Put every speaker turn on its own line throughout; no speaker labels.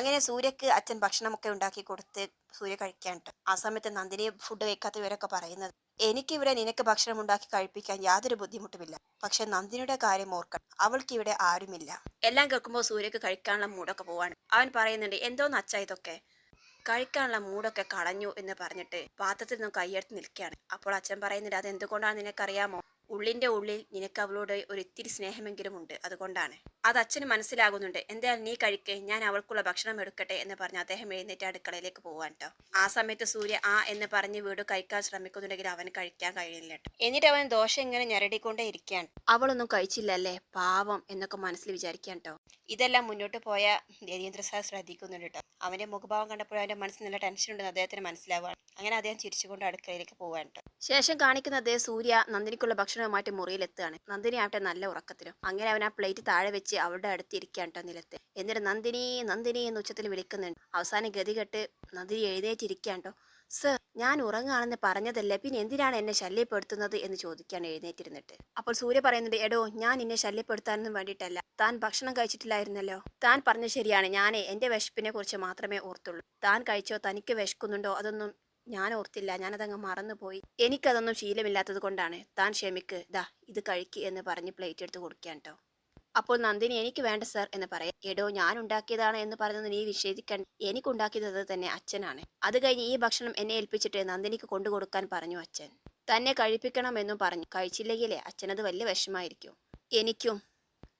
അങ്ങനെ സൂര്യക്ക് അച്ഛൻ ഭക്ഷണമൊക്കെ ഉണ്ടാക്കി കൊടുത്ത് സൂര്യ കഴിക്കാനുണ്ട്. ആ സമയത്ത് നന്ദിനി ഫുഡ് കഴിക്കാത്തവരൊക്കെ പറയുന്നത് എനിക്കിവിടെ നിനക്ക് ഭക്ഷണം ഉണ്ടാക്കി കഴിപ്പിക്കാൻ യാതൊരു ബുദ്ധിമുട്ടുമില്ല. പക്ഷെ നന്ദിനിയുടെ കാര്യം ഓർക്കണം. അവൾക്ക് ഇവിടെ ആരുമില്ല. എല്ലാം കേൾക്കുമ്പോൾ സൂര്യക്ക് കഴിക്കാനുള്ള മൂടൊക്കെ പോവാണ്. അവൻ പറയുന്നുണ്ട് എന്തോന്ന് അച്ഛ ഇതൊക്കെ? കഴിക്കാനുള്ള മൂടൊക്കെ കളഞ്ഞു എന്ന് പറഞ്ഞിട്ട് പാത്രത്തിൽ നിന്ന് കൈയെടുത്ത് നിൽക്കുകയാണ്. അപ്പോൾ അച്ഛൻ പറയുന്നുണ്ട് അത് എന്തുകൊണ്ടാണ് നിനക്കറിയാമോ? ഉള്ളിന്റെ ഉള്ളിൽ നിനക്ക് അവളോട് ഒരു ഇത്തിരി സ്നേഹമെങ്കിലും ഉണ്ട്. അതുകൊണ്ടാണ്. അത് അച്ഛന് മനസ്സിലാകുന്നുണ്ട്. എന്തായാലും നീ കഴിക്കേ ഞാൻ അവൾക്കുള്ള ഭക്ഷണം എടുക്കട്ടെ എന്ന് പറഞ്ഞ് അദ്ദേഹം എഴുന്നേറ്റ് അടുക്കളയിലേക്ക് പോവാൻ കേട്ടോ ആ സമയത്ത് സൂര്യ ആ എന്ന് പറഞ്ഞ് വീട് കഴിക്കാൻ ശ്രമിക്കുന്നുണ്ടെങ്കിൽ അവന് കഴിക്കാൻ കേട്ടോ എന്നിട്ട് അവൻ ദോശ ഇങ്ങനെ ഞെരടിക്കൊണ്ടേ ഇരിക്കാൻ അവളൊന്നും കഴിച്ചില്ലല്ലേ പാവം എന്നൊക്കെ മനസ്സിൽ വിചാരിക്കാൻ കേട്ടോ ഇതെല്ലാം മുന്നോട്ട് പോയ രവീന്ദ്ര സാർ ശ്രദ്ധിക്കുന്നുണ്ട് കേട്ടോ അവന്റെ മുഖഭാവം കണ്ടപ്പോൾ അവന്റെ മനസ്സിൽ നല്ല ടെൻഷൻ ഉണ്ടെന്ന് അദ്ദേഹത്തിന് മനസ്സിലാവുകയാണ്. അങ്ങനെ അദ്ദേഹം ചിരിച്ചുകൊണ്ട് അടുക്കളയിലേക്ക് പോവാൻ കേട്ടോ ശേഷം കാണിക്കുന്ന അദ്ദേഹം സൂര്യ നന്ദിനിക്കുള്ള ഭക്ഷണവുമായിട്ട് മുറിയിലെത്തുകയാണ്. നന്ദിനി ആവട്ടെ നല്ല ഉറക്കത്തിലും. അങ്ങനെ അവൻ ആ പ്ലേറ്റ് താഴെ വെച്ച് അവളുടെ അടുത്ത് ഇരിക്കാൻ കേട്ടോ നിലത്ത്. എന്നിട്ട് നന്ദിനി നന്ദിനി എന്ന് ഉച്ചത്തിൽ വിളിക്കുന്നുണ്ട്. അവസാനം ഗതികെട്ട് നന്ദിനി എഴുന്നേറ്റിരിക്കാൻ കേട്ടോ സർ ഞാൻ ഉറങ്ങാണെന്ന് പറഞ്ഞതല്ലേ പിന്നെ എന്തിനാണ് എന്നെ ശല്യപ്പെടുത്തുന്നത്? എന്ന് ചോദിക്കാൻ എഴുന്നേറ്റിരുന്നിട്ട്. അപ്പോൾ സൂര്യ പറയുന്നുണ്ട് എടോ ഞാൻ നിന്നെ ശല്യപ്പെടുത്താനൊന്നും വേണ്ടിയിട്ടല്ല. താൻ ഭക്ഷണം കഴിച്ചിട്ടില്ലായിരുന്നല്ലോ. താൻ പറഞ്ഞ ശരിയാണ്. ഞാൻ എന്റെ വിശപ്പിനെ കുറിച്ച് മാത്രമേ ഓർത്തുള്ളൂ. താൻ കഴിച്ചോ തനിക്ക് വിശക്കുന്നുണ്ടോ അതൊന്നും ഞാൻ ഓർത്തില്ല. ഞാനതങ്ങ് മറന്നുപോയി. എനിക്കതൊന്നും ശീലമില്ലാത്തത് കൊണ്ടാണ്. താൻ ക്ഷമിക്ക്. ദാ ഇത് കഴിക്ക് എന്ന് പറഞ്ഞ് പ്ലേറ്റ് എടുത്ത് കൊടുക്കാൻ കേട്ടോ അപ്പോൾ നന്ദിനി എനിക്ക് വേണ്ട സർ എന്ന് പറയാം. എടോ ഞാൻ ഉണ്ടാക്കിയതാണ് എന്ന് പറയുന്നത് നീ വിഷേദിക്കാൻ എനിക്കുണ്ടാക്കിയത് തന്നെ അച്ഛനാണ്. അത് കഴിഞ്ഞ് ഈ ഭക്ഷണം എന്നെ ഏൽപ്പിച്ചിട്ട് നന്ദിനിക്ക് കൊണ്ടുകൊടുക്കാൻ പറഞ്ഞു അച്ഛൻ. തന്നെ കഴിപ്പിക്കണമെന്നും പറഞ്ഞു. കഴിച്ചില്ലെങ്കിലേ അച്ഛനത് വലിയ വിഷമായിരിക്കും എനിക്കും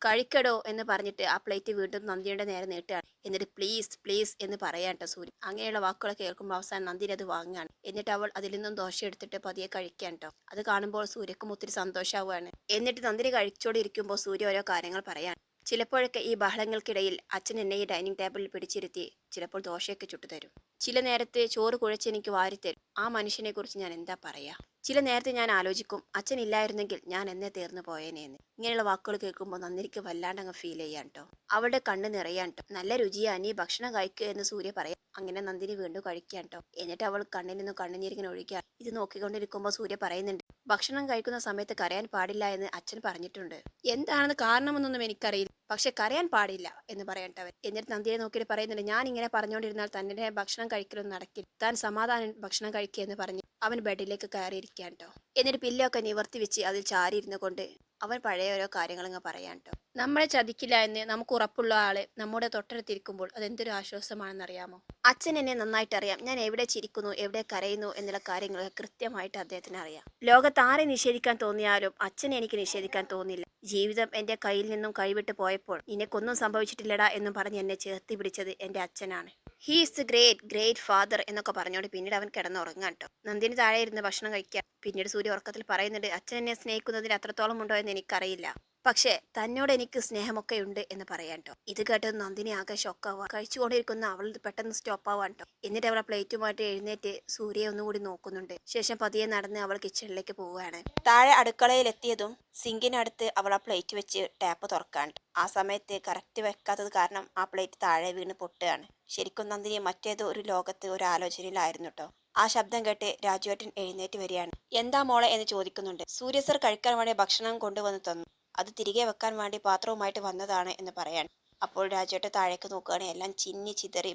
കഴിക്കടോ എന്ന് പറഞ്ഞിട്ട് ആ പ്ലേറ്റ് വീണ്ടും നന്ദിയുടെ നേരെ നീട്ടുകയാണ്. എന്നിട്ട് പ്ലീസ് പ്ലീസ് എന്ന് പറയാൻ കേട്ടോ സൂര്യൻ അങ്ങനെയുള്ള വാക്കുകളൊക്കെ കേൾക്കുമ്പോൾ അവസാനം നന്ദിനി അത് വാങ്ങുകയാണ്. എന്നിട്ട് അവൾ അതിൽ നിന്നും ദോശ എടുത്തിട്ട് പതിയെ കഴിക്കാൻ അത് കാണുമ്പോൾ സൂര്യക്കും ഒത്തിരി സന്തോഷമാവുകയാണ് എന്നിട്ട് നന്ദിനി കഴിച്ചോണ്ടിരിക്കുമ്പോൾ സൂര്യ ഓരോ കാര്യങ്ങൾ പറയാൻ ചിലപ്പോഴൊക്കെ ഈ ബഹളങ്ങൾക്കിടയിൽ അച്ഛൻ എന്നെ ഈ ഡൈനിങ് ടേബിളിൽ പിടിച്ചിരുത്തി ചിലപ്പോൾ ദോശയൊക്കെ ചുട്ടുതരും. ചില നേരത്തെ ചോറ് കുഴച്ച് എനിക്ക് വാരിത്തരും. ആ മനുഷ്യനെ കുറിച്ച് ഞാൻ എന്താ പറയാ? ചില നേരത്തെ ഞാൻ ആലോചിക്കും അച്ഛൻ ഇല്ലായിരുന്നെങ്കിൽ ഞാൻ എന്നെ തീർന്നു പോയേനേന്ന് ഇങ്ങനെയുള്ള വാക്കുകൾ കേൾക്കുമ്പോൾ നന്ദിനിക്ക് വല്ലാണ്ട് അങ്ങ് ഫീൽ ചെയ്യാൻ കേട്ടോ അവളുടെ കണ്ണ് നിറയാൻ കേട്ടോ നല്ല രുചിയാ നീ ഭക്ഷണം കഴിക്കുക എന്ന് സൂര്യ പറയാം. അങ്ങനെ നന്ദിനി വീണ്ടും കഴിക്കാൻ കേട്ടോ എന്നിട്ട് അവൾ കണ്ണിൽ നിന്ന് കണ്ണുനീരിങ്ങനെ ഒഴിക്കുക ഇത് നോക്കിക്കൊണ്ടിരിക്കുമ്പോൾ സൂര്യ പറയുന്നുണ്ട് ഭക്ഷണം കഴിക്കുന്ന സമയത്ത് കരയാൻ പാടില്ല എന്ന് അച്ഛൻ പറഞ്ഞിട്ടുണ്ട്. എന്താണെന്ന് കാരണമെന്നൊന്നും എനിക്കറിയില്ല. പക്ഷെ കരയാൻ പാടില്ല എന്ന് പറയട്ടവൻ എന്നിട്ട് നന്ദിയെ നോക്കിയിട്ട് പറയുന്നുണ്ട് ഞാൻ ഇങ്ങനെ പറഞ്ഞുകൊണ്ടിരുന്നാൽ തന്നെ ഭക്ഷണം കഴിക്കലൊന്നും നടക്കില്ല. താൻ സമാധാനം ഭക്ഷണം കഴിക്കുക എന്ന് പറഞ്ഞ് അവൻ ബെഡിലേക്ക് കയറിയിരിക്കാൻ കേട്ടോ എന്നിട്ട് പില്ലൊക്കെ നിവർത്തി വെച്ച് അതിൽ ചാരി ഇരുന്നു കൊണ്ട് അവൻ പഴയ ഓരോ കാര്യങ്ങളങ്ങ് പറയാൻ കേട്ടോ നമ്മളെ ചതിക്കില്ല എന്ന് നമുക്ക് ഉറപ്പുള്ള ആളെ നമ്മുടെ തൊട്ടടുത്തിരിക്കുമ്പോൾ അതെന്തൊരു ആശ്വാസമാണെന്നറിയാമോ? അച്ഛൻ എന്നെ നന്നായിട്ട് അറിയാം ഞാൻ എവിടെ ചിരിക്കുന്നു എവിടെ കരയുന്നു എന്നുള്ള കാര്യങ്ങൾ കൃത്യമായിട്ട് അദ്ദേഹത്തിന് അറിയാം. ലോകത്ത് ആരെ നിഷേധിക്കാൻ തോന്നിയാലും അച്ഛനെ എനിക്ക് നിഷേധിക്കാൻ തോന്നില്ല. ജീവിതം എന്റെ കയ്യിൽ നിന്നും കൈവിട്ട് പോയപ്പോൾ നിനക്കൊന്നും സംഭവിച്ചിട്ടില്ലടാ എന്നും പറഞ്ഞ് എന്നെ ചേർത്തി പിടിച്ചത് എന്റെ അച്ഛനാണ്. He is great great father എന്നൊക്കെ പറഞ്ഞോണ്ട് പിന്നീട് അവൻ കിടന്നുറങ്ങാൻ കേട്ടോ. നന്ദിനി താഴെ ഇരുന്ന് ഭക്ഷണം കഴിക്കാം പിന്നീട് സൂര്യ ഉറക്കത്തിൽ പറയുന്നുണ്ട് അച്ഛൻ എന്നെ സ്നേഹിക്കുന്നതിൽ അത്രത്തോളം ഉണ്ടോ എന്ന് എനിക്കറിയില്ല. പക്ഷേ തന്നോട് എനിക്ക് സ്നേഹമൊക്കെ ഉണ്ട് എന്ന് പറയാൻ കേട്ടോ ഇത് കേട്ട് നന്ദിനി ആകെ ഷോക്കാവുക കഴിച്ചുകൊണ്ടിരിക്കുന്ന അവൾ പെട്ടെന്ന് സ്റ്റോപ്പ് ആവാൻ കേട്ടോ എന്നിട്ട് അവളെ പ്ലേറ്റുമായിട്ട് എഴുന്നേറ്റ് സൂര്യയെ ഒന്നുകൂടി നോക്കുന്നുണ്ട്. ശേഷം പതിയെ നടന്ന് അവൾ കിച്ചണിലേക്ക് പോവുകയാണ്. താഴെ അടുക്കളയിൽ എത്തിയതും സിങ്കിനടുത്ത് അവൾ ആ പ്ലേറ്റ് വെച്ച് ടാപ്പ് തുറക്കാൻ ആ സമയത്ത് കറക്റ്റ് വെക്കാത്തത് കാരണം ആ പ്ലേറ്റ് താഴെ വീണ് പൊട്ടുകയാണ്. ശരിക്കും നന്ദിനി മറ്റേതോ ഒരു ലോകത്ത് ഒരു ആലോചനയിലായിരുന്നു കേട്ടോ ആ ശബ്ദം കേട്ട് രാജുവേട്ടൻ എഴുന്നേറ്റ് വരികയാണ്. എന്താ മോളെ? എന്ന് ചോദിക്കുന്നുണ്ട്. സൂര്യസർ കഴിക്കാൻ വേണ്ടി ഭക്ഷണം കൊണ്ടുവന്ന് തന്നു. അത് തിരികെ വെക്കാൻ വേണ്ടി പാത്രവുമായിട്ട് വന്നതാണ് എന്ന് പറയാൻ. അപ്പോൾ രാജേട്ട താഴേക്ക് നോക്കുകയാണ്. എല്ലാം ചിന്നി ചിതറി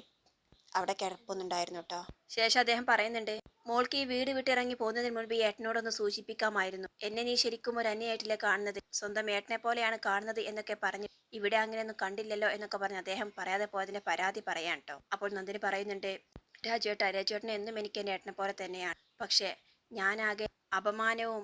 അവിടെ കിടപ്പൊന്നുണ്ടായിരുന്നു കേട്ടോ. ശേഷം അദ്ദേഹം പറയുന്നുണ്ട് മോൾക്ക് ഈ വീട് വിട്ടിറങ്ങി പോകുന്നതിന് മുൻപ് ഈ ഏട്ടനോടൊന്ന് സൂചിപ്പിക്കാമായിരുന്നു. എന്നെ നീ ശരിക്കും ഒരു അന്യായിട്ടില്ല കാണുന്നത്. സ്വന്തം ഏട്ടനെ പോലെയാണ് കാണുന്നത് എന്നൊക്കെ പറഞ്ഞു ഇവിടെ അങ്ങനെയൊന്നും കണ്ടില്ലല്ലോ എന്നൊക്കെ പറഞ്ഞ് അദ്ദേഹം പറയാതെ പോയതിന്റെ പരാതി പറയാൻ കേട്ടോ. അപ്പോൾ നന്ദിനി പറയുന്നുണ്ട് രാജേട്ട രാജേട്ടനെ എന്നും എനിക്ക് എന്റെ ഏട്ടനെ പോലെ തന്നെയാണ്. പക്ഷേ ഞാനാകെ അപമാനവും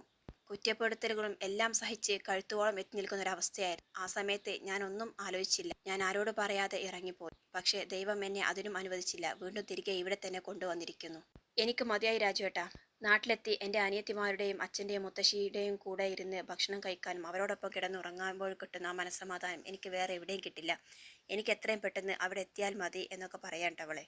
കുറ്റപ്പെടുത്തലുകളും എല്ലാം സഹിച്ച് കഴുത്തോളം എത്തി നിൽക്കുന്ന ഒരവസ്ഥയായിരുന്നു ആ സമയത്ത് ഞാൻ ഒന്നും ആലോചിച്ചില്ല. ഞാൻ ആരോട് പറയാതെ ഇറങ്ങിപ്പോയി. പക്ഷേ ദൈവം എന്നെ അതിനും അനുവദിച്ചില്ല. വീണ്ടും തിരികെ ഇവിടെ തന്നെ കൊണ്ടുവന്നിരിക്കുന്നു. എനിക്ക് മതിയായി രാജുവേട്ടാ നാട്ടിലെത്തി എന്റെ അനിയത്തിമാരുടെയും അച്ഛന്റെയും മുത്തശ്ശിയുടെയും കൂടെ ഇരുന്ന് ഭക്ഷണം കഴിക്കാനും അവരോടൊപ്പം കിടന്നുറങ്ങുമ്പോൾ കിട്ടുന്ന ആ മനസ്സമാധാനം എനിക്ക് വേറെ എവിടെയും കിട്ടില്ല. എനിക്ക് എത്രയും പെട്ടെന്ന് അവിടെ എത്തിയാൽ മതി എന്നൊക്കെ പറയാണ്ടവളെ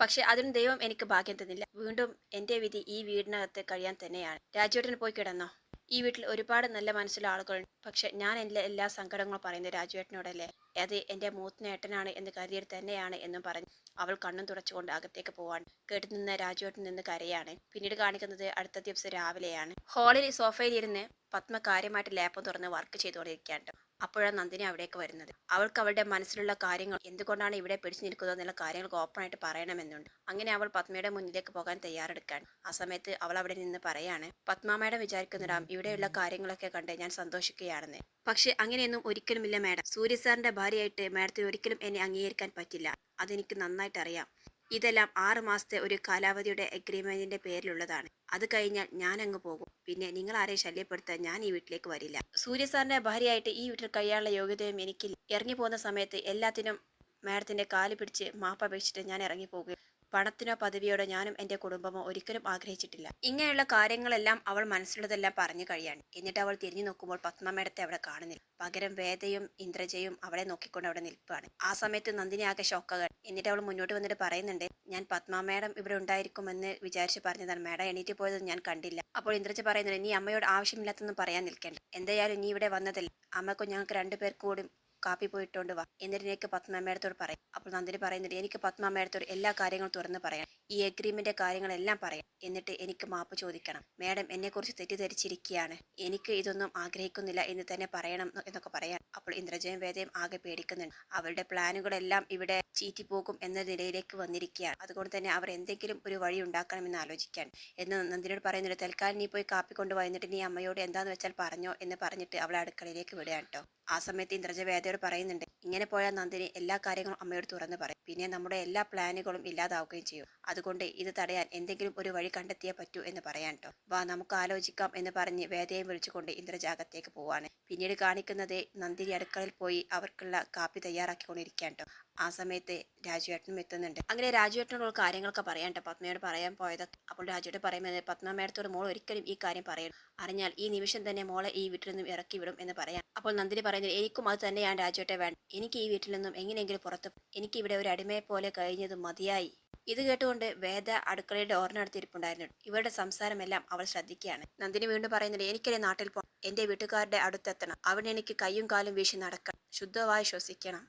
പക്ഷെ അതിന് ദൈവം എനിക്ക് ഭാഗ്യം തന്നില്ല. വീണ്ടും എന്റെ വിധി ഈ വീടിനകത്ത് കഴിയാൻ തന്നെയാണ്. രാജുവേട്ടന് പോയി കിടന്നോ? ഈ വീട്ടിൽ ഒരുപാട് നല്ല മനസ്സുള്ള ആളുകളുണ്ട്. പക്ഷെ ഞാൻ എന്റെ എല്ലാ സങ്കടങ്ങളും പറയുന്നത് രാജുവേട്ടനോടല്ലേ അത് എന്റെ മൂത്തനേട്ടനാണ് എന്ന് കരുതിയിട്ട് തന്നെയാണ് എന്നും പറഞ്ഞു അവൾ കണ്ണും തുടച്ചുകൊണ്ട് അകത്തേക്ക് പോവാൻ കേട്ടു നിന്ന് രാജുവേട്ടൻ നിന്ന് കരയാണ്. പിന്നീട് കാണിക്കുന്നത് അടുത്ത ദിവസം രാവിലെയാണ്. ഹാളിൽ സോഫയിൽ ഇരുന്ന് പത്മ കാര്യമായിട്ട് ലാപ്പ് തുറന്ന് വർക്ക് ചെയ്തുകൊണ്ടിരിക്കുകയാണ്. അപ്പോഴാണ് നന്ദിനി അവിടേക്ക് വരുന്നത്. അവൾക്ക് അവളുടെ മനസ്സിലുള്ള കാര്യങ്ങൾ എന്തുകൊണ്ടാണ് ഇവിടെ പിടിച്ചു നിൽക്കുന്നത് എന്നുള്ള ഓപ്പൺ ആയിട്ട് പറയണമെന്നുണ്ട്. അങ്ങനെ അവൾ പത്മയുടെ മുന്നിലേക്ക് പോകാൻ തയ്യാറെടുക്കാൻ ആ സമയത്ത് അവൾ അവിടെ നിന്ന് പറയാണ് പത്മാമയുടെ വിചാരിക്കുന്നിടാം ഇവിടെയുള്ള കാര്യങ്ങളൊക്കെ കണ്ട് ഞാൻ സന്തോഷിക്കുകയാണെന്ന്. പക്ഷെ അങ്ങനെയൊന്നും ഒരിക്കലുമില്ല മാഡം. സൂര്യ സാറിന്റെ ഭാര്യയായിട്ട് മാഡത്തിന് ഒരിക്കലും എന്നെ അംഗീകരിക്കാൻ പറ്റില്ല. അതെനിക്ക് നന്നായിട്ട് അറിയാം ഇതെല്ലാം ആറ് മാസത്തെ ഒരു കാലാവധിയുടെ അഗ്രിമെന്റിന്റെ പേരിലുള്ളതാണ്. അത് കഴിഞ്ഞാൽ ഞാൻ അങ്ങ് പോകും. പിന്നെ നിങ്ങൾ ആരെയും ശല്യപ്പെടുത്താൻ ഞാൻ ഈ വീട്ടിലേക്ക് വരില്ല. സൂര്യ സാറിന്റെ ഭാര്യയായിട്ട് ഈ വീട്ടിൽ കഴിയാനുള്ള യോഗ്യതയും എനിക്കില്ല. ഇറങ്ങി പോകുന്ന സമയത്ത് എല്ലാത്തിനും മാഡത്തിന്റെ കാൽ പിടിച്ച് മാപ്പപേക്ഷിച്ചിട്ട് ഞാൻ ഇറങ്ങി പോകുകയും പണത്തിനോ പദവിയോടെ ഞാനും എന്റെ കുടുംബമോ ഒരിക്കലും ആഗ്രഹിച്ചിട്ടില്ല. ഇങ്ങനെയുള്ള കാര്യങ്ങളെല്ലാം അവൾ മനസ്സിലുള്ളതെല്ലാം പറഞ്ഞു കഴിയാണ്. എന്നിട്ട് അവൾ തിരിഞ്ഞു നോക്കുമ്പോൾ പത്മമേടത്തെ അവിടെ കാണുന്നില്ല. പകരം വേദയും ഇന്ദ്രജയും അവളെ നോക്കിക്കൊണ്ട് അവിടെ നിൽക്കുകയാണ്. ആ സമയത്ത് നന്ദിനി ആകെ ഷോക്കുകൾ എന്നിട്ട് അവൾ മുന്നോട്ട് വന്നിട്ട് പറയുന്നുണ്ട് ഞാൻ പത്മ മേഡം ഇവിടെ ഉണ്ടായിരിക്കുമെന്ന് വിചാരിച്ച് പറഞ്ഞതാണ്. മേഡം എണീറ്റ് പോയത് ഞാൻ കണ്ടില്ല. അപ്പോൾ ഇന്ദ്രജ പറയുന്നുണ്ട് നീ അമ്മയോട് ആവശ്യമില്ലാത്തൊന്നും പറയാൻ നിൽക്കേണ്ട. എന്തായാലും നീ ഇവിടെ വന്നതല്ലേ. അമ്മക്കും ഞങ്ങൾക്ക് രണ്ടുപേർക്കൂടും കൂടി കാപ്പി പോയിട്ടോണ്ട്. വാ. എന്നിട്ട് എനിക്ക് പത്മ മേഡത്തോട് പറയും. അപ്പോൾ നന്ദിനി പറയുന്നുണ്ട് എനിക്ക് പത്മ മേഡത്തോട് എല്ലാ കാര്യങ്ങളും തുറന്ന് പറയാം ഈ എഗ്രിമെന്റ് കാര്യങ്ങളെല്ലാം പറയാം. എന്നിട്ട് എനിക്ക് മാപ്പ് ചോദിക്കണം. മേഡം എന്നെക്കുറിച്ച് തെറ്റിദ്ധരിച്ചിരിക്കുകയാണ് എനിക്ക് ഇതൊന്നും ആഗ്രഹിക്കുന്നില്ല എന്ന് തന്നെ പറയണം എന്നൊക്കെ പറയാൻ അപ്പോൾ ഇന്ദ്രജയും വേദയും ആകെ പേടിക്കുന്നുണ്ട്. അവരുടെ പ്ലാനുകളെല്ലാം ഇവിടെ ചീറ്റി പോകും എന്ന നിലയിലേക്ക് വന്നിരിക്കുകയാണ്. അതുകൊണ്ട് തന്നെ അവർ എന്തെങ്കിലും ഒരു വഴി ഉണ്ടാക്കണമെന്ന് ആലോചിക്കാൻ എന്ന് നന്ദിനോട് പറയുന്നുണ്ട് തൽക്കാലം നീ പോയി കാപ്പി കൊണ്ടുപോയി നീ അമ്മയോട് എന്താന്ന് വെച്ചാൽ പറഞ്ഞോ എന്ന് പറഞ്ഞിട്ട് അവളെ അടുക്കളയിലേക്ക് വിടുകയാണ് കേട്ടോ ആ സമയത്ത് ഇന്ദ്രജ വേദയോട് പറയുന്നുണ്ട്. ഇങ്ങനെ പോയാൽ നന്ദിനി എല്ലാ കാര്യങ്ങളും അമ്മയോട് തുറന്ന് പറയും. പിന്നെ നമ്മുടെ എല്ലാ പ്ലാനുകളും ഇല്ലാതാവുകയും ചെയ്യും. അതുകൊണ്ട് ഇത് തടയാൻ എന്തെങ്കിലും ഒരു വഴി കണ്ടെത്തിയേ പറ്റൂ എന്ന് പറയാൻ കേട്ടോ വാ നമുക്ക് ആലോചിക്കാം എന്ന് പറഞ്ഞ് വേദയെ വിളിച്ചുകൊണ്ട് ഇന്ദ്രജാഗത്തേക്ക് പോവാണ്. പിന്നീട് കാണിക്കുന്നത് നന്ദിരി അടുക്കളയിൽ പോയി അവർക്കുള്ള കാപ്പി തയ്യാറാക്കിക്കൊണ്ടിരിക്കാൻ കേട്ടോ ആ സമയത്ത് രാജുവേട്ടനും എത്തുന്നുണ്ട്. അങ്ങനെ രാജുവേട്ടനോട് കാര്യങ്ങളൊക്കെ പറയാൻ കേട്ടോ പത്മയോട് പറയാൻ പോയതൊക്കെ അപ്പോൾ രാജുവേട്ടൻ പറയുന്നത് പത്മ മേഡത്തോട് മോൾ ഒരിക്കലും ഈ കാര്യം പറയണം അറിഞ്ഞാൽ ഈ നിമിഷം തന്നെ മോളെ ഈ വീട്ടിൽ നിന്നും ഇറക്കി വിടും എന്ന് പറയാം. അപ്പോൾ നന്ദിനി പറയുന്നത് എനിക്കും അത് തന്നെയാണ് രാജുവേട്ടെ വേണം എനിക്ക് ഈ വീട്ടിൽ നിന്നും എങ്ങനെയെങ്കിലും പുറത്ത് എനിക്ക് ഇവിടെ ഒരു അടിമയെ പോലെ കഴിഞ്ഞത് മതിയായി. ഇത് കേട്ടുകൊണ്ട് വേദ അടുക്കളയുടെ ഓർണടുത്തിരിപ്പുണ്ടായിരുന്നു ഇവരുടെ സംസാരമെല്ലാം അവൾ ശ്രദ്ധിക്കുകയാണ്. നന്ദിനി വീണ്ടും പറയുന്നത് എനിക്കൊരു നാട്ടിൽ പോകണം എന്റെ വീട്ടുകാരുടെ അടുത്തെത്തണം. അവിടെ എനിക്ക് കയ്യും കാലും വീശി നടക്കണം ശുദ്ധമായി ശ്വസിക്കണം.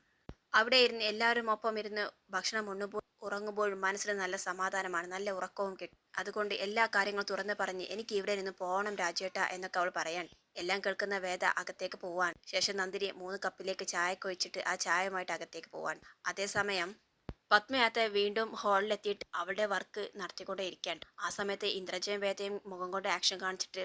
അവിടെ ഇരുന്ന് എല്ലാവരും ഒപ്പം ഇരുന്ന് ഭക്ഷണം ഉണ്ണുമ്പോൾ ഉറങ്ങുമ്പോഴും മനസ്സിൽ നല്ല സമാധാനമാണ് നല്ല ഉറക്കവും കിട്ടും. അതുകൊണ്ട് എല്ലാ കാര്യങ്ങളും തുറന്നു പറഞ്ഞ് എനിക്ക് ഇവിടെ നിന്ന് പോകണം രാജേട്ട എന്നൊക്കെ അവൾ പറയാൻ എല്ലാം കേൾക്കുന്ന വേദ അകത്തേക്ക് പോവാൻ ശേഷം നന്ദിനി മൂന്ന് കപ്പിലേക്ക് ചായ കൊഴിച്ചിട്ട് ആ ചായയുമായിട്ട് അകത്തേക്ക് പോവാൻ അതേസമയം പത്മയാത്ത വീണ്ടും ഹാളിലെത്തിയിട്ട് അവളുടെ വർക്ക് നടത്തിക്കൊണ്ടേ ഇരിക്കുകയാണ് ആ സമയത്ത് ഇന്ദ്രജയും വേദയും മുഖം കൊണ്ട് ആക്ഷൻ കാണിച്ചിട്ട്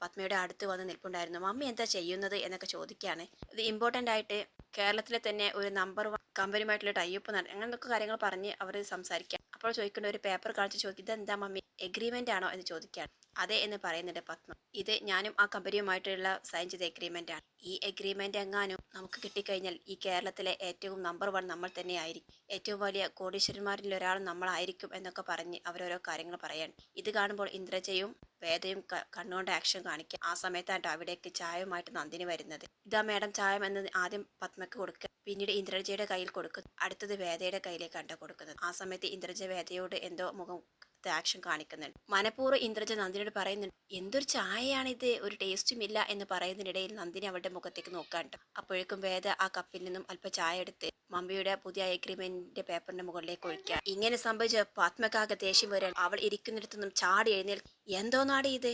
പത്മയുടെ അടുത്ത് വന്ന് നിൽപ്പുണ്ടായിരുന്നു. മമ്മി എന്താ ചെയ്യുന്നത്? എന്നൊക്കെ ചോദിക്കുകയാണ്. ഇത് ഇമ്പോർട്ടന്റ് ആയിട്ട് കേരളത്തിലെ തന്നെ ഒരു നമ്പർ വൺ കമ്പനിയുമായിട്ടുള്ള ടൈപ്പ് അങ്ങനത്തെ കാര്യങ്ങൾ പറഞ്ഞ് അവർ സംസാരിക്കാം അപ്പോൾ ചോദിക്കേണ്ട ഒരു പേപ്പർ കാണിച്ച് ചോദിക്കും ഇതെന്താ മമ്മി? എഗ്രിമെന്റ് ആണോ? എന്ന് ചോദിക്കുകയാണ്. അതെ എന്ന് പറയുന്നുണ്ട് പത്മ. ഇത് ഞാനും ആ കമ്പനിയുമായിട്ടുള്ള സൈൻ ചെയ്ത എഗ്രിമെന്റ് ആണ്. ഈ എഗ്രിമെന്റ് എങ്ങാനും നമുക്ക് കിട്ടിക്കഴിഞ്ഞാൽ ഈ കേരളത്തിലെ ഏറ്റവും നമ്പർ വൺ നമ്മൾ തന്നെ ആയിരിക്കും ഏറ്റവും വലിയ കോടീശ്വരന്മാരിൽ ഒരാൾ നമ്മളായിരിക്കും എന്നൊക്കെ പറഞ്ഞ് അവരോരോ കാര്യങ്ങൾ പറയാൻ ഇത് കാണുമ്പോൾ ഇന്ദ്രജയും വേദയും കണ്ണുകൊണ്ട് ആക്ഷൻ കാണിക്കുക ആ സമയത്താണ് അവിടേക്ക് ചായവുമായിട്ട് നന്ദിനി വരുന്നത്. ഇതാ മേഡം ചായം എന്ന് ആദ്യം പത്മയ്ക്ക് കൊടുക്കുക പിന്നീട് ഇന്ദ്രജയുടെ കയ്യിൽ കൊടുക്കുന്നു. അടുത്തത് വേദയുടെ കയ്യിലേക്കാണ് കൊടുക്കുന്നത്. ആ സമയത്ത് ഇന്ദ്രജ വേദയോട് എന്തോ മുഖം ആക്ഷൻ കാണിക്കുന്നുണ്ട്. മനഃപൂർവം ഇന്ദ്രജ നന്ദിനോട് പറയുന്നുണ്ട് എന്തൊരു ചായയാണിത് ഒരു ടേസ്റ്റും ഇല്ല എന്ന് പറയുന്നതിനിടയിൽ നന്ദിനി അവളുടെ മുഖത്തേക്ക് നോക്കാണ്ട് അപ്പോഴേക്കും വേദ ആ കപ്പിൽ നിന്നും അല്പം ചായ എടുത്ത് മമ്മിയുടെ പുതിയ എഗ്രിമെന്റിന്റെ പേപ്പറിന്റെ മുകളിലേക്ക് ഒഴിക്കുക ഇങ്ങനെ സംഭവിച്ച പാത്മക്കാകെ ദേഷ്യം വരാൻ അവൾ ഇരിക്കുന്നിടത്തു നിന്നും ചാടി എഴുന്നേൽ എന്തോ നാടി ഇത്?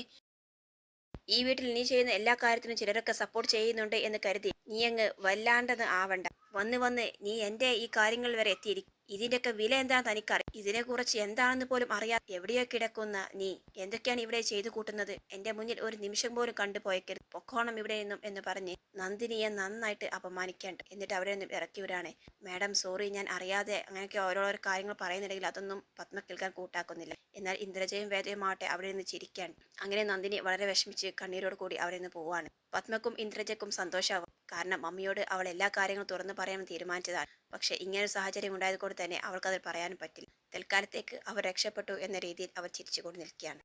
ഈ വീട്ടിൽ നീ ചെയ്യുന്ന എല്ലാ കാര്യത്തിനും ചിലരൊക്കെ സപ്പോർട്ട് ചെയ്യുന്നുണ്ട് എന്ന് കരുതി നീ അങ്ങ് വല്ലാണ്ടെന്ന് ആവണ്ട. വന്ന് വന്ന് നീ എന്റെ ഈ കാര്യങ്ങൾ വരെ എത്തിയിരിക്കും. ഇതിന്റെയൊക്കെ വില എന്താണെന്ന് തനിക്കറിയാം. ഇതിനെക്കുറിച്ച് എന്താണെന്ന് പോലും അറിയാതെ എവിടെയോ കിടക്കുന്ന നീ എന്തൊക്കെയാണ് ഇവിടെ ചെയ്തു കൂട്ടുന്നത്? എന്റെ മുന്നിൽ ഒരു നിമിഷം പോലും കണ്ടുപോയേക്കരുത് പൊക്കോണം ഇവിടെ നിന്നും എന്ന് പറഞ്ഞ് നന്ദിനിയെ നന്നായിട്ട് അപമാനിക്കേണ്ട. എന്നിട്ട് അവിടെ നിന്നും ഇറക്കി മാഡം സോറി ഞാൻ അറിയാതെ അങ്ങനെയൊക്കെ ഓരോരോ കാര്യങ്ങൾ പറയുന്നുണ്ടെങ്കിൽ അതൊന്നും പത്മ കേൾക്കാൻ കൂട്ടാക്കുന്നില്ല. എന്നാൽ ഇന്ദ്രജയും വേദയും ആവട്ടെ അവിടെ നിന്ന് ചിരിക്കാൻ. അങ്ങനെ നന്ദിനി വളരെ വിഷമിച്ച് കണ്ണീരോട് കൂടി അവിടെ നിന്ന് പോവാണ്. പത്മക്കും ഇന്ദ്രജയ്ക്കും സന്തോഷമാവും. കാരണം മമ്മിയോട് അവൾ എല്ലാ കാര്യങ്ങളും തുറന്നു പറയാൻ തീരുമാനിച്ചതാണ്. പക്ഷേ ഇങ്ങനൊരു സാഹചര്യം ഉണ്ടായത് കൊണ്ട് തന്നെ അവൾക്കത് പറയാനും പറ്റില്ല. തൽക്കാലത്തേക്ക് അവർ രക്ഷപ്പെട്ടു എന്ന രീതിയിൽ അവർ ചിരിച്ചുകൊണ്ട് നിൽക്കുകയാണ്.